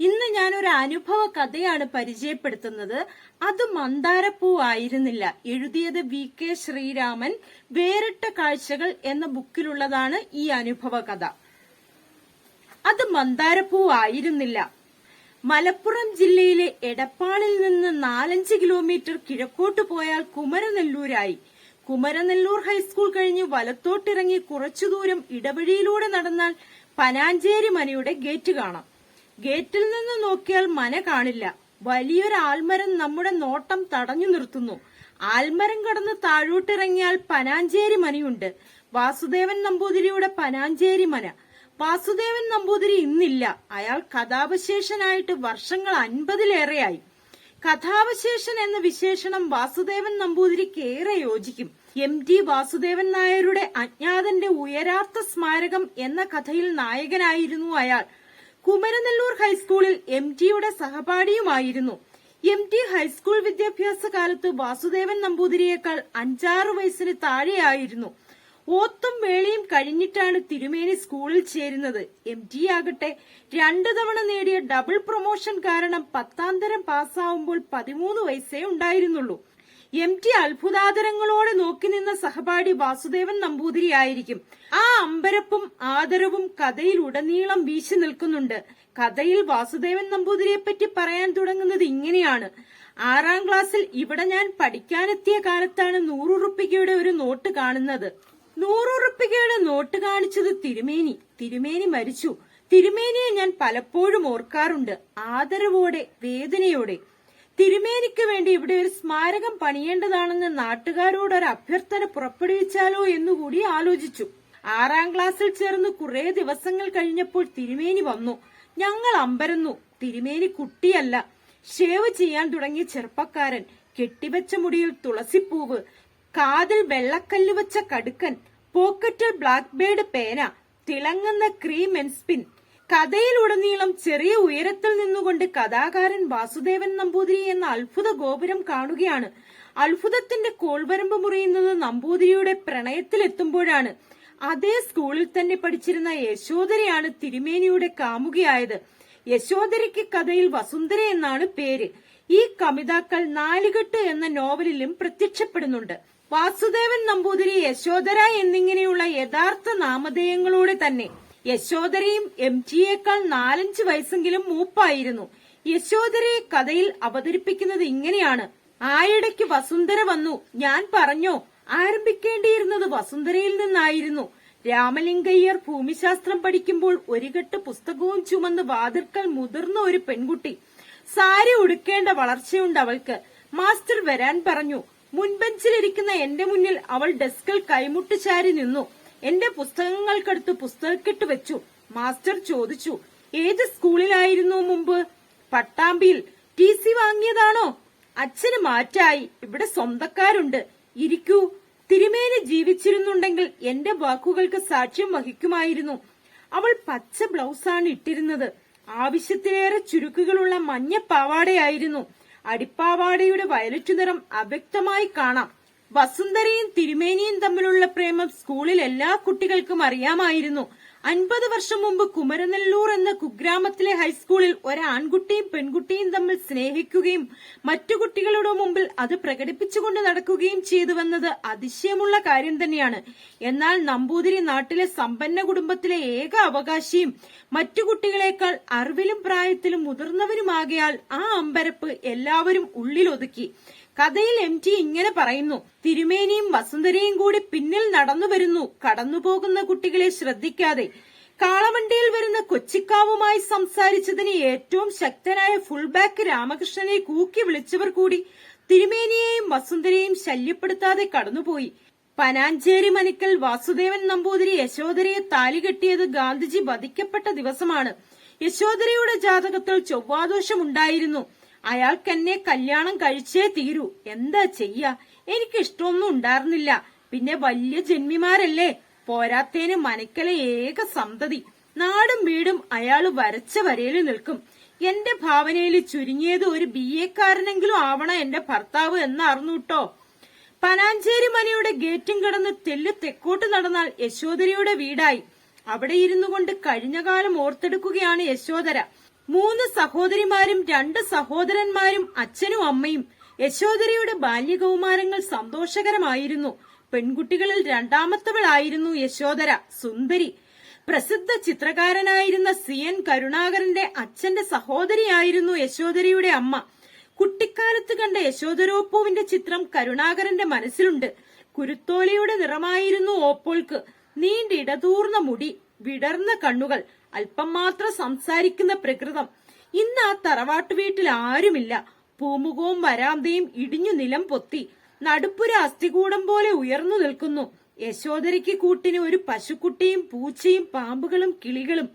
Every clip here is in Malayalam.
ഇന്ന് ഞാൻ ഒരു അനുഭവ കഥയാണ് പരിചയപ്പെടുത്തുന്നത്. അത് മന്ദാരപ്പൂ ആയിരുന്നില്ല. എഴുതിയത് വി കെ ശ്രീരാമൻ. വേറിട്ട കാഴ്ചകൾ എന്ന ബുക്കിലുള്ളതാണ് ഈ അനുഭവ കഥ. അത് മന്ദാരപ്പൂ ആയിരുന്നില്ല. മലപ്പുറം ജില്ലയിലെ എടപ്പാളിൽ നിന്ന് നാലഞ്ച് കിലോമീറ്റർ കിഴക്കോട്ട് പോയാൽ കുമരനെല്ലൂരായി. കുമരനെല്ലൂർ ഹൈസ്കൂൾ കഴിഞ്ഞ് വലത്തോട്ടിറങ്ങി കുറച്ചു ദൂരം ഇടവഴിയിലൂടെ നടന്നാൽ പനാഞ്ചേരി മനയുടെ ഗേറ്റ് കാണാം. ഗേറ്റിൽ നിന്ന് നോക്കിയാൽ മന കാണില്ല. വലിയൊരു ആൽമരം നമ്മുടെ നോട്ടം തടഞ്ഞു നിർത്തുന്നു. ആൽമരം കടന്ന് താഴോട്ടിറങ്ങിയാൽ പനാഞ്ചേരി മനയുണ്ട് വാസുദേവൻ നമ്പൂതിരിയുടെ പനാഞ്ചേരി മന. വാസുദേവൻ നമ്പൂതിരി ഇന്നില്ല. അയാൾ കഥാവശേഷനായിട്ട് വർഷങ്ങൾ അൻപതിലേറെയായി. കഥാവശേഷൻ എന്ന വിശേഷണം വാസുദേവൻ നമ്പൂതിരിക്ക് ഏറെ യോജിക്കും. എം ടി വാസുദേവൻ നായരുടെ അജ്ഞാതന്റെ ഉയരാത്ത സ്മാരകം എന്ന കഥയിൽ നായകനായിരുന്നു അയാൾ. കുമരനെല്ലൂർ ഹൈസ്കൂളിൽ എം ടിയുടെ സഹപാഠിയുമായിരുന്നു. എം ടി ഹൈസ്കൂൾ വിദ്യാഭ്യാസ കാലത്ത് വാസുദേവൻ നമ്പൂതിരിയേക്കാൾ അഞ്ചാറ് വയസ്സിന് താഴെയായിരുന്നു. ഓത്തും വേളിയും കഴിഞ്ഞിട്ടാണ് തിരുമേനി സ്കൂളിൽ ചേരുന്നത്. എം ടി ആകട്ടെ രണ്ടു തവണ നേടിയ ഡബിൾ പ്രൊമോഷൻ കാരണം പത്താം തരം പാസ്സാവുമ്പോൾ പതിമൂന്ന് വയസ്സേ ഉണ്ടായിരുന്നുള്ളൂ. എം ടി അത്ഭുതാദരങ്ങളോടെ നോക്കി നിന്ന സഹപാഠി വാസുദേവൻ നമ്പൂതിരിയായിരിക്കും. ആ അമ്പരപ്പും ആദരവും കഥയിൽ ഉടനീളം വീശി നിൽക്കുന്നുണ്ട്. കഥയിൽ വാസുദേവൻ നമ്പൂതിരിയെ പറ്റി പറയാൻ തുടങ്ങുന്നത് ഇങ്ങനെയാണ്. ആറാം ക്ലാസ്സിൽ ഇവിടെ ഞാൻ പഠിക്കാനെത്തിയ കാലത്താണ് നൂറുറുപ്പികയുടെ ഒരു നോട്ട് കാണുന്നത്. നൂറുറുപ്പികയുടെ നോട്ട് കാണിച്ചത് തിരുമേനി. തിരുമേനി മരിച്ചു. തിരുമേനിയെ ഞാൻ പലപ്പോഴും ഓർക്കാറുണ്ട്. ആദരവോടെ വേദനയോടെ. തിരുമേനിക്ക് വേണ്ടി ഇവിടെ ഒരു സ്മാരകം പണിയേണ്ടതാണെന്ന് നാട്ടുകാരോട് ഒരു അഭ്യർത്ഥന പുറപ്പെടുവിച്ചാലോ എന്നുകൂടി ആലോചിച്ചു. ആറാം ക്ലാസ്സിൽ ചേർന്ന് കുറെ ദിവസങ്ങൾ കഴിഞ്ഞപ്പോൾ തിരുമേനി വന്നു. ഞങ്ങൾ അമ്പരന്നു. തിരുമേനി കുട്ടിയല്ല. ഷേവ് ചെയ്യാൻ തുടങ്ങിയ ചെറുപ്പക്കാരൻ. കെട്ടിവെച്ച മുടിയിൽ തുളസിപ്പൂവ്. കാതിൽ വെള്ളക്കല്ല് വെച്ച കടുക്കൻ. പോക്കറ്റിൽ ബ്ലാക്ക് ബേർഡ് പേന. തിളങ്ങുന്ന ക്രീം എൻസ്പിൻ കഥയിലുടനീളം ചെറിയ ഉയരത്തിൽ നിന്നുകൊണ്ട് കഥാകാരൻ വാസുദേവൻ നമ്പൂതിരി എന്ന അത്ഭുത ഗോപുരം കാണുകയാണ്. അത്ഭുതത്തിന്റെ കോൾവരമ്പ് മുറിയുന്നത് നമ്പൂതിരിയുടെ പ്രണയത്തിലെത്തുമ്പോഴാണ്. അതേ സ്കൂളിൽ തന്നെ പഠിച്ചിരുന്ന യശോധരയാണ് തിരുമേനിയുടെ കാമുകിയായത്. യശോധരയ്ക്ക് കഥയിൽ വസുന്ധര എന്നാണ് പേര്. ഈ കവിതാക്കൾ നാലുകെട്ട് എന്ന നോവലിലും പ്രത്യക്ഷപ്പെടുന്നുണ്ട്. വാസുദേവൻ നമ്പൂതിരി യശോധര എന്നിങ്ങനെയുള്ള യഥാർത്ഥ നാമധേയങ്ങളോടെ തന്നെ. യശോധരയും എം ജിയേക്കാൾ നാലഞ്ച് വയസ്സെങ്കിലും മൂപ്പായിരുന്നു. യശോധരയെ കഥയിൽ അവതരിപ്പിക്കുന്നത് ഇങ്ങനെയാണ്. ആയിടയ്ക്ക് വസുന്ധര വന്നു. ഞാൻ പറഞ്ഞോ ആരംഭിക്കേണ്ടിയിരുന്നത് വസുന്ധരയിൽ നിന്നായിരുന്നു. രാമലിംഗയ്യർ ഭൂമിശാസ്ത്രം പഠിക്കുമ്പോൾ ഒരു കെട്ട് പുസ്തകവും ചുമന്ന് വാതിർക്കൽ മുതിർന്ന ഒരു പെൺകുട്ടി. സാരി ഉടുക്കേണ്ട വളർച്ചയുണ്ട് അവൾക്ക്. മാസ്റ്റർ വരാൻ പറഞ്ഞു. മുൻബെഞ്ചിലിരിക്കുന്ന എന്റെ മുന്നിൽ അവൾ ഡെസ്കിൽ കൈമുട്ട് ചാരി നിന്നു. എന്റെ പുസ്തകങ്ങൾക്കടുത്ത് പുസ്തകക്കെട്ട് വെച്ചു. മാസ്റ്റർ ചോദിച്ചു ഏത് സ്കൂളിലായിരുന്നു മുമ്പ്? പട്ടാമ്പിയിൽ ടി സി വാങ്ങിയതാണോ? അച്ഛന് മാറ്റായി. ഇവിടെ സ്വന്തക്കാരുണ്ട്. ഇരിക്കൂ. തിരുമേനി ജീവിച്ചിരുന്നുണ്ടെങ്കിൽ എന്റെ വാക്കുകൾക്ക് സാക്ഷ്യം വഹിക്കുമായിരുന്നു. അവൾ പച്ച ബ്ലൗസാണ് ഇട്ടിരുന്നത്. ആവശ്യത്തിലേറെ ചുരുക്കുകളുള്ള മഞ്ഞ പാവാടയായിരുന്നു. അടിപ്പാവാടയുടെ വയലറ്റ് നിറം അവ്യക്തമായി കാണാം. വസുന്ധരയും തിരുമേനിയും തമ്മിലുള്ള പ്രേമം സ്കൂളിൽ എല്ലാ കുട്ടികൾക്കും അറിയാമായിരുന്നു. അൻപത് വർഷം മുമ്പ് കുമരനെല്ലൂർ എന്ന കുഗ്രാമത്തിലെ ഹൈസ്കൂളിൽ ഒരാൺകുട്ടിയും പെൺകുട്ടിയും തമ്മിൽ സ്നേഹിക്കുകയും മറ്റു കുട്ടികളുടെ മുമ്പിൽ അത് പ്രകടിപ്പിച്ചുകൊണ്ട് നടക്കുകയും ചെയ്തു വന്നത് അതിശയമുള്ള കാര്യം തന്നെയാണ്. എന്നാൽ നമ്പൂതിരി നാട്ടിലെ സമ്പന്ന കുടുംബത്തിലെ ഏക അവകാശിയും മറ്റു കുട്ടികളെക്കാൾ അറിവിലും പ്രായത്തിലും മുതിർന്നവരുമാകയാൽ ആ അമ്പരപ്പ് എല്ലാവരും ഉള്ളിലൊതുക്കി. കഥയിൽ എം ടി ഇങ്ങനെ പറയുന്നു. തിരുമേനിയും വസുന്ധരയും കൂടി പിന്നിൽ നടന്നു വരുന്നു. കടന്നുപോകുന്ന കുട്ടികളെ ശ്രദ്ധിക്കാതെ. കാളവണ്ടിയിൽ വരുന്ന കൊച്ചിക്കാവുമായി സംസാരിച്ചതിന് ഏറ്റവും ശക്തനായ ഫുൾബാക്ക് രാമകൃഷ്ണനെ കൂക്കി വിളിച്ചവർ കൂടി തിരുമേനിയെയും വസുന്ധരയെയും ശല്യപ്പെടുത്താതെ കടന്നുപോയി. പനാഞ്ചേരി മനിക്കൽ വാസുദേവൻ നമ്പൂതിരി യശോധരയെ താലികെട്ടിയത് ഗാന്ധിജി വധിക്കപ്പെട്ട ദിവസമാണ്. യശോധരയുടെ ജാതകത്തിൽ ചൊവ്വാദോഷമുണ്ടായിരുന്നു. അയാൾക്കെന്നെ കല്യാണം കഴിച്ചേ തീരൂ. എന്താ ചെയ്യ? എനിക്ക് ഇഷ്ടമൊന്നും ഉണ്ടായിരുന്നില്ല. പിന്നെ വലിയ ജന്മിമാരല്ലേ? പോരാത്തേന് മനക്കലെ ഏക സന്തതി. നാടും വീടും അയാൾ വരച്ച വരയിൽ നിൽക്കും. എന്റെ ഭാവനയിൽ ചുരുങ്ങിയത് ഒരു ബി എക്കാരനെങ്കിലും ആവണം എന്റെ ഭർത്താവ് എന്നറിഞ്ഞു കേട്ടോ പനാഞ്ചേരി മനയുടെ ഗേറ്റും കടന്ന് തെല്ല് തെക്കോട്ട് നടന്നാൽ യശോധരയുടെ വീടായി. അവിടെ ഇരുന്നു കൊണ്ട് കഴിഞ്ഞ കാലം ഓർത്തെടുക്കുകയാണ് യശോധര മൂന്ന് സഹോദരിമാരും രണ്ട് സഹോദരന്മാരും അച്ഛനും അമ്മയും യശോദരയുടെ ബാല്യകൗമാരങ്ങൾ സന്തോഷകരമായിരുന്നു. പെൺകുട്ടികളിൽ രണ്ടാമത്തവളായിരുന്നു യശോദര സുന്ദരി. പ്രസിദ്ധ ചിത്രകാരനായിരുന്ന സി എൻ കരുണാകരന്റെ അച്ഛന്റെ സഹോദരിയായിരുന്നു യശോദരയുടെ അമ്മ. കുട്ടിക്കാലത്ത് കണ്ട യശോദരോപ്പുവിന്റെ ചിത്രം കരുണാകരന്റെ മനസ്സിലുണ്ട്. കുരുത്തോലയുടെ നിറമായിരുന്നു ഓപ്പോൾക്ക്. നീണ്ടിടതൂർന്ന മുടി വിടർന്ന കണ്ണുകൾ അല്പം മാത്രം സംസാരിക്കുന്ന പ്രകൃതം. ഇന്ന് ആ തറവാട്ടു വീട്ടിൽ ആരുമില്ല. പൂമുഖവും വരാന്തയും ഇടിഞ്ഞു നിലം പൊത്തി. നടുപ്പുര അസ്ഥികൂടം പോലെ ഉയർന്നു നിൽക്കുന്നു. യശോധരയ്ക്ക് കൂട്ടിന് ഒരു പശുക്കുട്ടിയും പൂച്ചയും പാമ്പുകളും കിളികളും.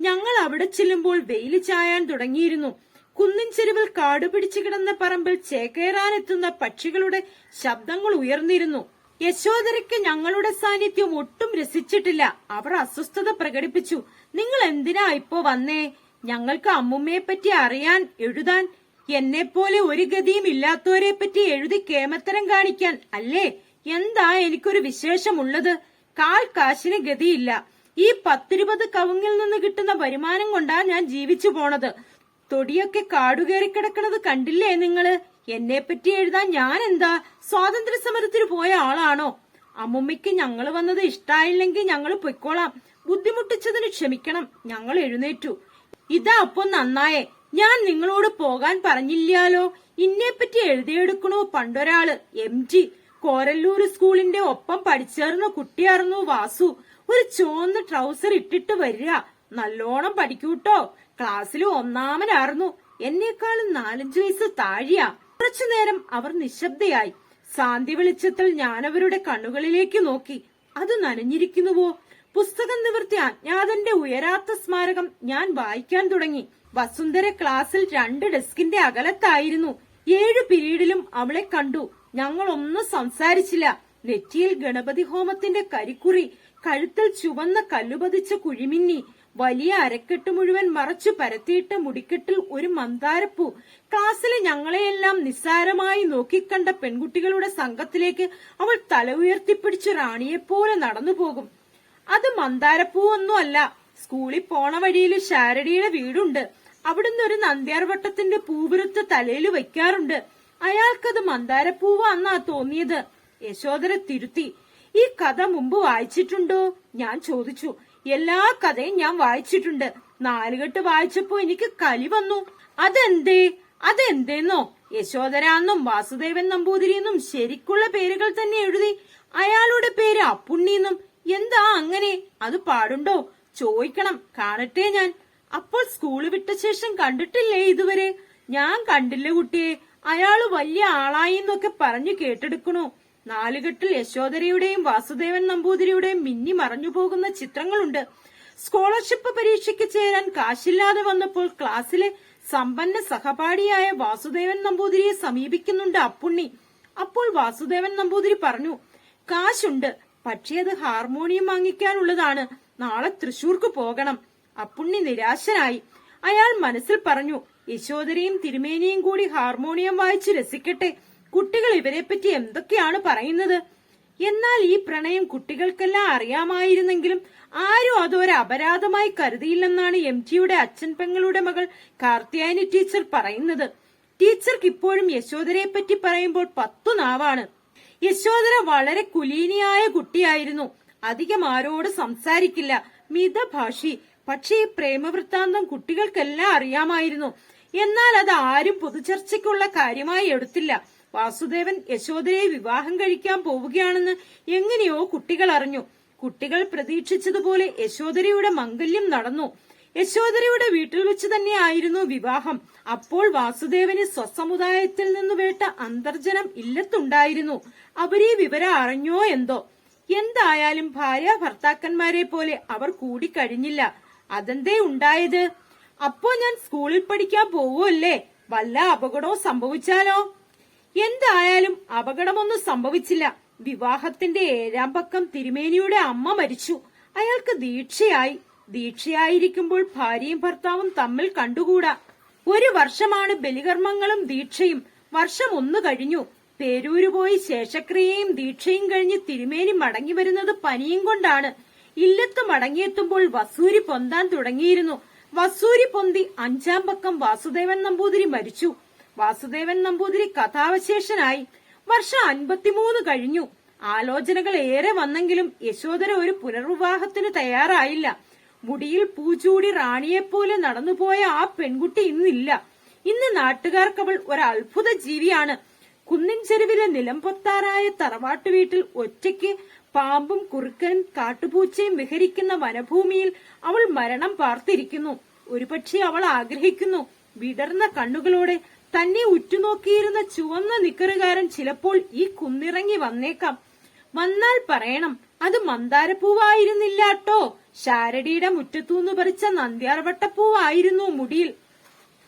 ഞങ്ങൾ അവിടെ ചെല്ലുമ്പോൾ വെയിൽ ചായാൻ തുടങ്ങിയിരുന്നു. കുന്നിൻ ചെരുവിൽ കാടുപിടിച്ചു കിടന്ന പറമ്പിൽ ചേക്കേറാനെത്തുന്ന പക്ഷികളുടെ ശബ്ദങ്ങൾ ഉയർന്നിരുന്നു. യശോദരയ്ക്ക് ഞങ്ങളുടെ സാന്നിധ്യം ഒട്ടും രസിച്ചിട്ടില്ല. അവർ അസ്വസ്ഥത പ്രകടിപ്പിച്ചു. നിങ്ങൾ എന്തിനാ ഇപ്പോ വന്നേ? ഞങ്ങൾക്ക് അമ്മുമ്മയെ പറ്റി അറിയാൻ എഴുതാൻ എന്നെ പോലെ ഒരു ഗതിയും ഇല്ലാത്തവരെ പറ്റി എഴുതി കേമത്തരം കാണിക്കാൻ അല്ലേ? എന്താ എനിക്കൊരു വിശേഷമുള്ളത്? കാൽ കാശിന് ഗതിയില്ല. ഈ പത്തിരുപത് കവുങ്ങിൽ നിന്ന് കിട്ടുന്ന വരുമാനം കൊണ്ടാ ഞാൻ ജീവിച്ചു പോണത്. തൊടിയൊക്കെ കാടുകേറി കിടക്കണത് കണ്ടില്ലേ നിങ്ങൾ? എന്നെ പറ്റി എഴുതാൻ ഞാൻ എന്താ സ്വാതന്ത്ര്യ സമരത്തിന് പോയ ആളാണോ? അമ്മുമ്മയ്ക്ക് ഞങ്ങൾ വന്നത് ഇഷ്ടായില്ലെങ്കിൽ ഞങ്ങൾ പൊയ്ക്കോളാം. ബുദ്ധിമുട്ടിച്ചതിന് ക്ഷമിക്കണം. ഞങ്ങൾ എഴുന്നേറ്റു. ഇതാ അപ്പൊ നന്നായേ. ഞാൻ നിങ്ങളോട് പോകാൻ പറഞ്ഞില്ലാലോ ഇന്നെപ്പറ്റി എഴുതിയെടുക്കണോ പണ്ടൊരാൾ? M G. കോരല്ലൂർ സ്കൂളിന്റെ ഒപ്പം പഠിച്ചേർന്ന കുട്ടിയായിരുന്നു വാസു. ഒരു ചുവന്ന ട്രൗസർ ഇട്ടിട്ട് വരിക. നല്ലോണം പഠിക്കൂട്ടോ. ക്ലാസ്സിൽ ഒന്നാമനായിരുന്നു. എന്നെക്കാളും നാലഞ്ചു വയസ്സ് താഴെയാ. കുറച്ചു നേരം അവർ നിശബ്ദയായി. സാന്തി വെളിച്ചത്തിൽ ഞാനവരുടെ കണ്ണുകളിലേക്ക് നോക്കി. അത് നനഞ്ഞിരിക്കുന്നുവോ? പുസ്തകം നിവർത്തി അജ്ഞാതന്റെ ഉയരാത്ത സ്മാരകം ഞാൻ വായിക്കാൻ തുടങ്ങി. വസുന്ധര ക്ലാസ്സിൽ രണ്ട് ഡെസ്കിന്റെ അകലത്തായിരുന്നു. ഏഴു പിരീഡിലും അവളെ കണ്ടു. ഞങ്ങൾ ഒന്നും സംസാരിച്ചില്ല. നെറ്റിയിൽ ഗണപതി ഹോമത്തിന്റെ കരിക്കുറി കഴുത്തിൽ ചുവന്ന കല്ലുപതിച്ച കുഴിമിന്നി വലിയ അരക്കെട്ട് മുഴുവൻ മറച്ചു പരത്തിയിട്ട മുടിക്കെട്ടിൽ ഒരു മന്ദാരപ്പൂ. ക്ലാസ്സിലെ ഞങ്ങളെയെല്ലാം നിസ്സാരമായി നോക്കിക്കണ്ട പെൺകുട്ടികളുടെ സംഘത്തിലേക്ക് അവൾ തല ഉയർത്തിപ്പിടിച്ച് റാണിയെപ്പോലെ നടന്നു പോകും അത് മന്ദാരപ്പൂവൊന്നുമല്ല സ്കൂളിൽ പോണ വഴിയിൽ ശാരടിയുടെ വീടുണ്ട്. അവിടുന്ന് ഒരു നന്ദ്യാർവട്ടത്തിന്റെ പൂവിരുത്ത് തലയിൽ വെക്കാറുണ്ട് അയാൾക്കത് മന്ദാരപ്പൂവാന്നാ തോന്നിയത്. യശോദര തിരുത്തി. ഈ കഥ മുമ്പ് വായിച്ചിട്ടുണ്ടോ? ഞാൻ ചോദിച്ചു. എല്ലാ കഥയും ഞാൻ വായിച്ചിട്ടുണ്ട്. നാലുകെട്ട് വായിച്ചപ്പോ എനിക്ക് കലി വന്നു. അതെന്തേ? അതെന്തേന്നോ? യശോദരാന്നും വാസുദേവൻ നമ്പൂതിരി എന്നും ശരിക്കുള്ള പേരുകൾ തന്നെ എഴുതി അയാളുടെ പേര് അപ്പുണ്ണിന്നും. എന്താ അങ്ങനെ? അത് പാടുണ്ടോ? ചോദിക്കണം. കാണട്ടെ ഞാൻ. അപ്പോൾ സ്കൂൾ വിട്ട ശേഷം കണ്ടിട്ടില്ലേ ഇതുവരെ? ഞാൻ കണ്ടില്ല കുട്ടിയെ. അയാൾ വലിയ ആളായി എന്നൊക്കെ പറഞ്ഞു കേട്ടെടുക്കണു. നാലുകെട്ടിൽ യശോധരയുടെയും വാസുദേവൻ നമ്പൂതിരിയുടെയും മിന്നി മറഞ്ഞു പോകുന്ന ചിത്രങ്ങളുണ്ട്. സ്കോളർഷിപ്പ് പരീക്ഷയ്ക്ക് ചേരാൻ കാശില്ലാതെ വന്നപ്പോൾ ക്ലാസ്സിലെ സമ്പന്ന സഹപാഠിയായ വാസുദേവൻ നമ്പൂതിരിയെ സമീപിക്കുന്നുണ്ട് അപ്പുണ്ണി. അപ്പോൾ വാസുദേവൻ നമ്പൂതിരി പറഞ്ഞു കാശുണ്ട് പക്ഷേ അത് ഹാർമോണിയം വാങ്ങിക്കാനുള്ളതാണ്. നാളെ തൃശൂർക്ക് പോകണം. അപ്പുണ്ണി നിരാശനായി. അയാൾ മനസ്സിൽ പറഞ്ഞു യശോദരയും തിരുമേനിയും കൂടി ഹാർമോണിയം വായിച്ച് രസിക്കട്ടെ. കുട്ടികൾ ഇവരെപ്പറ്റി എന്തൊക്കെയാണ് പറയുന്നത്? എന്നാൽ ഈ പ്രണയം കുട്ടികൾക്കെല്ലാം അറിയാമായിരുന്നെങ്കിലും ആരും അതൊരു അപരാധമായി കരുതിയില്ലെന്നാണ് എം ജിയുടെ അച്ഛൻ പെങ്ങളുടെ മകൾ കാർത്തിയാനി ടീച്ചർ പറയുന്നത്. ടീച്ചർക്ക് ഇപ്പോഴും യശോദരയെ പറ്റി പറയുമ്പോൾ പത്തു നാവാണ്. യശോദര വളരെ കുലീനിയായ കുട്ടിയായിരുന്നു. അധികം ആരോട് സംസാരിക്കില്ല. മിതഭാഷി. പക്ഷേ ഈ പ്രേമവൃത്താന്തം കുട്ടികൾക്കെല്ലാം അറിയാമായിരുന്നു. എന്നാൽ അത് ആരും പൊതുചർച്ചയ്ക്കുള്ള കാര്യമായി എടുത്തില്ല. വാസുദേവൻ യശോദരയെ വിവാഹം കഴിക്കാൻ പോവുകയാണെന്ന് എങ്ങനെയോ കുട്ടികൾ അറിഞ്ഞു. കുട്ടികൾ പ്രതീക്ഷിച്ചതുപോലെ യശോദരയുടെ മംഗല്യം നടന്നു. യശോദരയുടെ വീട്ടിൽ വെച്ച് തന്നെയായിരുന്നു വിവാഹം. അപ്പോൾ വാസുദേവന് സ്വസമുദായത്തിൽ നിന്ന് വേട്ട അന്തർജനം ഇല്ലത്തുണ്ടായിരുന്നു. അവരീ വിവരം അറിഞ്ഞോ എന്തോ? എന്തായാലും ഭാര്യ ഭർത്താക്കന്മാരെ പോലെ അവർ കൂടിക്കഴിഞ്ഞില്ല അതെന്തേ ഉണ്ടായത്? അപ്പോ ഞാൻ സ്കൂളിൽ പഠിക്കാൻ പോവുമല്ലേ വല്ല അപകടവും സംഭവിച്ചാലോ? എന്തായാലും അപകടമൊന്നും സംഭവിച്ചില്ല. വിവാഹത്തിന്റെ ഏഴാം പക്കം തിരുമേനിയുടെ അമ്മ മരിച്ചു. അയാൾക്ക് ദീക്ഷയായി. ദീക്ഷയായിരിക്കുമ്പോൾ ഭാര്യയും ഭർത്താവും തമ്മിൽ കണ്ടുകൂടാ. ഒരു വർഷമാണ് ബലികർമ്മങ്ങളും ദീക്ഷയും. വർഷം ഒന്ന് കഴിഞ്ഞു. പേരൂര് പോയി ശേഷക്രിയയും ദീക്ഷയും കഴിഞ്ഞ് തിരുമേനി മടങ്ങി വരുന്നത് പനിയും കൊണ്ടാണ്. ഇല്ലത്ത് മടങ്ങിയെത്തുമ്പോൾ വസൂരി പൊന്താൻ തുടങ്ങിയിരുന്നു. വസൂരി പൊന്തി അഞ്ചാം പക്കം വാസുദേവൻ നമ്പൂതിരി മരിച്ചു. വാസുദേവൻ നമ്പൂതിരി കഥാവശേഷനായി വർഷം അൻപത്തിമൂന്ന് കഴിഞ്ഞു. ആലോചനകൾ ഏറെ വന്നെങ്കിലും യശോദര ഒരു പുനർവിവാഹത്തിന് തയ്യാറായില്ല. മുടിയിൽ പൂച്ചൂടി റാണിയെപ്പോലെ നടന്നുപോയ ആ പെൺകുട്ടി ഇന്നില്ല. ഇന്ന് നാട്ടുകാർക്കവൾ ഒരു അത്ഭുത ജീവിയാണ്. കുന്നിൻ ചെരുവിലെ നിലംപൊത്താറായ തറവാട്ടു വീട്ടിൽ ഒറ്റയ്ക്ക് പാമ്പും കുറുക്കനും കാട്ടുപൂച്ചയും വിഹരിക്കുന്ന വനഭൂമിയിൽ അവൾ മരണം പാർത്തിരിക്കുന്നു. ഒരുപക്ഷെ അവൾ ആഗ്രഹിക്കുന്നു. വിടർന്ന കണ്ണുകളോടെ തന്നെ ഉറ്റുനോക്കിയിരുന്ന ചുവന്ന നിക്കറുകാരൻ ചിലപ്പോൾ ഈ കുന്നിറങ്ങി വന്നേക്കാം. വന്നാൽ പറയണം അത് മന്ദാരപ്പൂവായിരുന്നില്ലാട്ടോ. ശാരടിയുടെ മുറ്റത്തുനിന്ന് പറിച്ച നന്ദ്യാർവട്ടപ്പൂവായിരുന്നു മുടിയിൽ.